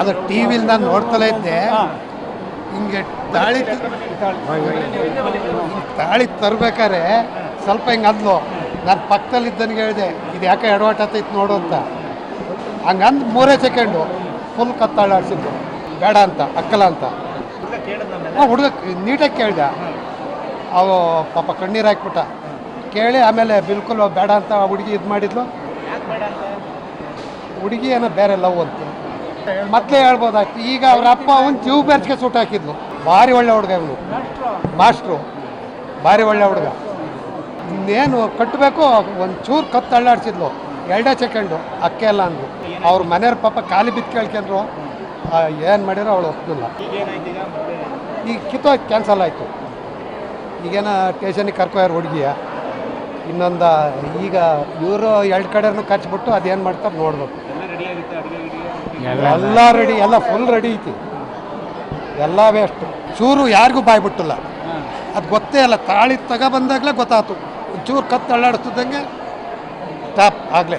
ಅದು ಟಿ ವಿಲಿ ನಾನು ನೋಡ್ತಲೇ ಇದ್ದೆ. ಹಿಂಗೆ ತಾಳಿ ತಾಳಿ ತರ್ಬೇಕಾರೆ ಸ್ವಲ್ಪ ಹಿಂಗೆ ಅದ್ಲು. ನಾನು ಪಕ್ಕದಲ್ಲಿ ಇದ್ದನಿಗೆ ಹೇಳಿದೆ ಇದು ಯಾಕೆ ಎಡವಾಟ ಆತೈತೆ ನೋಡು ಅಂತ. ಹಂಗಂದು ಮೂರೇ ಸೆಕೆಂಡು ಫುಲ್ ಕತ್ತಾಳಾಡ್ಸಿದ್ದು ಬೇಡ ಅಂತ ಅಕ್ಕಲ ಅಂತ. ಹುಡುಗ ನೀಟಾಗಿ ಕೇಳಿದೆ. ಅವು ಪಾಪ ಕಣ್ಣೀರು ಹಾಕ್ಬಿಟ್ಟ. ಕೇಳಿ ಆಮೇಲೆ ಬಿಲ್ಕುಲ್ ಬೇಡ ಅಂತ ಹುಡುಗಿ ಇದು ಮಾಡಿದ್ಲು. ಹುಡುಗಿ ಏನೋ ಬೇರೆ ಲವ್ ಅಂತ. ಮೊದಲೇ ಹೇಳ್ಬೋದಾಯ್ತು. ಈಗ ಅವ್ರ ಅಪ್ಪ ಒಂದು ಜೀವ ಬೆರ್ಚ್ಗೆ ಸೂಟ್ ಹಾಕಿದ್ಲು. ಭಾರಿ ಒಳ್ಳೆ ಹುಡುಗ ಇವನು ಮಾಸ್ಟ್ರು ಭಾರಿ ಒಳ್ಳೆ ಹುಡುಗ. ಇನ್ನೇನು ಕಟ್ಟಬೇಕು ಒಂದು ಚೂರು ಕತ್ತು ಅಳ್ಳಾಡ್ಸಿದ್ಲು. ಎರಡೇ ಸೆಕೆಂಡು ಅಕ್ಕೆ ಎಲ್ಲ ಅಂದ್ರು ಅವ್ರ ಮನೆಯವ್ರ ಪಾಪ ಖಾಲಿ ಬಿದ್ದು ಕೇಳ್ಕೊಂಡ್ರು. ಏನು ಮಾಡಿರೋ ಅವಳು ಒಪ್ಪಿಲ್ಲ ಈಗ ಕಿತ್ತು ಕ್ಯಾನ್ಸಲ್ ಆಯಿತು. ಈಗೇನ ಟೇಷನಿಗೆ ಕರ್ಕೊಯ್ಯಾರ ಹುಡುಗಿಯ. ಇನ್ನೊಂದು, ಈಗ ಇವರು ಎರಡು ಕಡೆನೂ ಕಚ್ಬಿಟ್ಟು ಅದೇನು ಮಾಡ್ತಾರೆ ನೋಡ್ಬೇಕು. ಎಲ್ಲ ರೆಡಿ ಎಲ್ಲ ಫುಲ್ ರೆಡಿ ಐತಿ. ಎಲ್ಲ ವೇಸ್ಟ್ ಚೂರು ಯಾರಿಗೂ ಬಾಯ್ ಬಿಟ್ಟಿಲ್ಲ. ಅದು ಗೊತ್ತೇ ಅಲ್ಲ ತಾಳಿ ತಗೊಬಂದಾಗಲೇ ಗೊತ್ತಾಯ್ತು ಚೂರು ಕತ್ತು ಅಳ್ಳಾಡಿಸ್ತಿದ್ದಂಗೆ ಸ್ಟಾಪ್ ಆಗಲೇ.